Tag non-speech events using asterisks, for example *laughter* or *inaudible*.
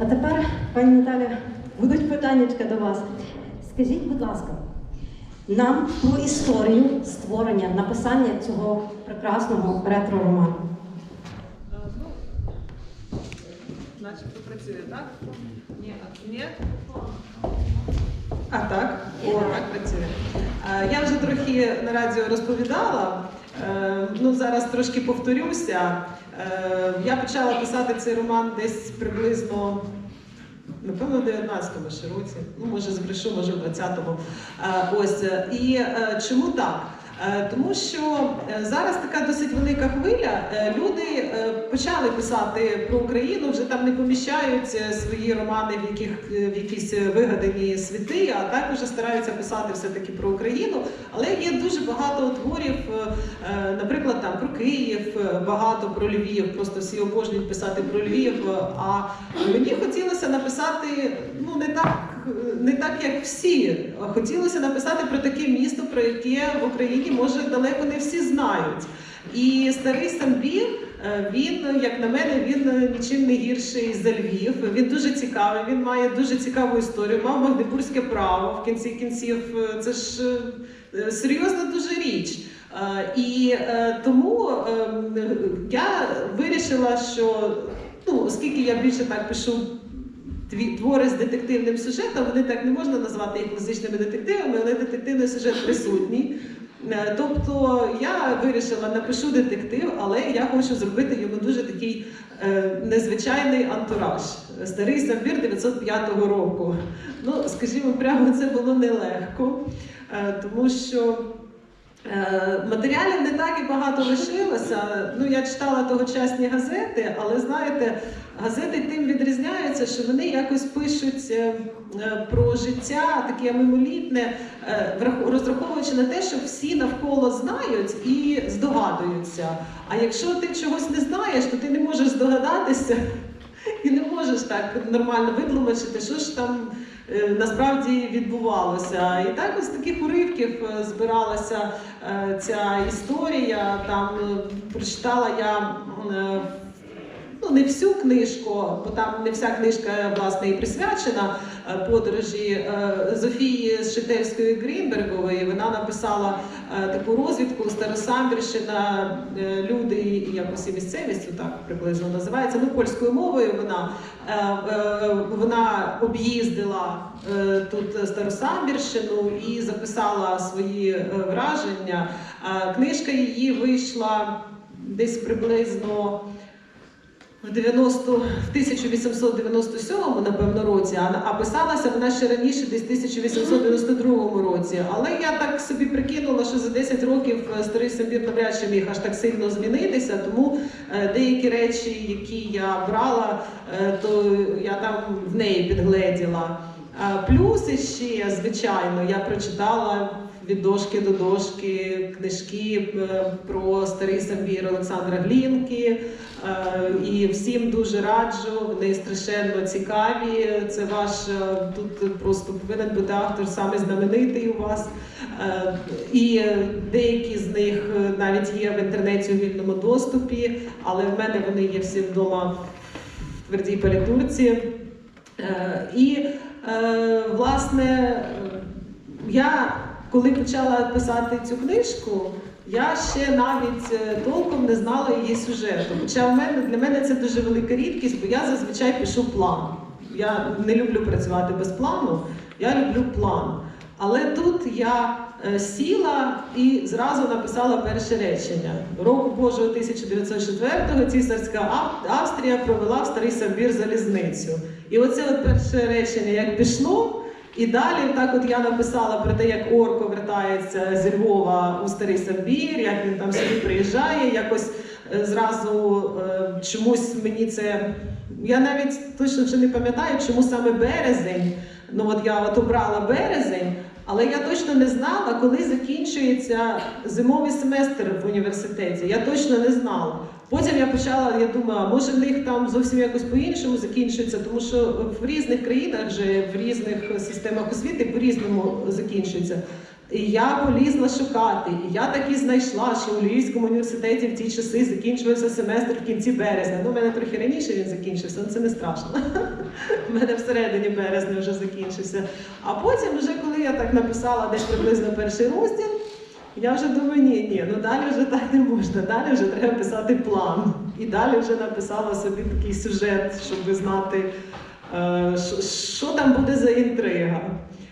А тепер, пані Наталя, будуть питаннячка до вас. Скажіть, будь ласка, нам про історію створення, написання цього прекрасного ретро-роману. Е, Ну, начебто працює, так? Ні, а- ні? А так? О, так працює. Е, Я вже трохи на радіо розповідала. Е, Ну, зараз трошки повторюся. Е, Я почала писати цей роман десь приблизно. Напевно, в 19-му ще році, ну може збрешу, може в 20-му. Е, Ось і чому так? Е, Тому що е, зараз така досить велика хвиля. Е, Люди почали писати про Україну, вже там не поміщають свої романи в яких в якісь вигадані світи, а так вже стараються писати все-таки про Україну. Але є дуже багато творів, наприклад, там про Київ, багато про Львів. Просто всі обожнюють писати про Львів. А мені хотілося написати ну не так, не так, як всі. Хотілося написати про таке місто, про яке в Україні може далеко не всі знають. І старий Самбір, е, він, як на мене, він е, нічим не гірший за Львів. Він дуже цікавий, він має дуже цікаву історію. Мав магдебурзьке право в кінці кінців. е, Це ж е, серйозна дуже річ. Е, І е, тому ем, я вирішила, що ну, оскільки я більше так пишу твори з детективним сюжетом, вони так не можна назвати їх класичними детективами, але детективний сюжет присутній. Е, Тобто я вирішила, напишу детектив, але я хочу зробити йому дуже такий е, незвичайний антураж. Старий самбір 905 року. Ну, скажімо, прямо це було нелегко, е, тому що. Е, Матеріалів не так і багато лишилося. Ну, я читала тогочасні газети, але знаєте, газети тим відрізняються, що вони якось пишуть е, е, про життя таке мимолітне, розраховуючи на те, що всі навколо знають і здогадуються. А якщо ти чогось не знаєш, то ти не можеш здогадатися *laughs* і не можеш так нормально витлумачити, що ж там насправді відбувалося. І так ось таких уривків е, збиралася е, ця історія. Там е, прочитала я. Ну, не всю книжку, бо там не вся книжка власне і присвячена е, подорожі е, Зофії Шитевської Грінбергової. Вона написала е, таку розвідку Старосамбірщина, люди і якось і місцевістю так приблизно називається. Ну, польською мовою вона, вона об'їздила тут Старосамбірщину і записала свої враження. Книжка її вийшла десь приблизно. В 90, в 1897 напевно році, а, писалася вона ще раніше, десь в 1892 році. Але я так собі прикинула, що за 10 років е, старий Самбір навряд чи міг аж так сильно змінитися. Тому е, деякі речі, які я брала, е, то я там в неї підгледіла. А плюси ще, звичайно, я прочитала від дошки до дошки книжки е, про старий самбір Олександра Глінки. Е, І всім дуже раджу, вони страшенно цікаві. Це ваш е, тут просто повинен бути автор саме знаменитий у вас. Е, І деякі з них е, навіть є в інтернеті у вільному доступі, але в мене вони є всі вдома в твердій перетурці. Е, І е, власне е, я коли почала писати цю книжку, я ще навіть е, толком не знала її сюжету. Хоча в мене для мене це дуже велика рідкість, бо я зазвичай пишу план. Я не люблю працювати без плану, я люблю план. Але тут я сіла і зразу написала перше речення. Року Божого 1904-го цісарська Австрія провела в старий Самбір залізницю. І оце от перше речення як пішло. І далі так от я написала про те, як Орко вертається зі Львова у старий Самбір, як він там сюди приїжджає, якось е, зразу е, чомусь мені це. Я навіть точно вже не пам'ятаю, чому саме березень. Ну от я от обрала березень, але я точно не знала, коли закінчується зимовий семестр в університеті. Я точно не знала. Потім я почала, я думала, може в них там зовсім якось по-іншому закінчується, тому що в різних країнах вже в різних системах освіти по-різному закінчується. І я полізла шукати. І я таки знайшла, що у Львівському університеті в ті часи закінчувався семестр в кінці березня. Ну, у мене трохи раніше він закінчився, але це не страшно. *laughs* У мене всередині березня вже закінчився. А потім, вже коли я так написала десь приблизно перший розділ, я вже думаю, ні, ні, ну далі вже так не можна. Далі вже треба писати план. І далі вже написала собі такий сюжет, щоб знати, е, що там буде за інтрига.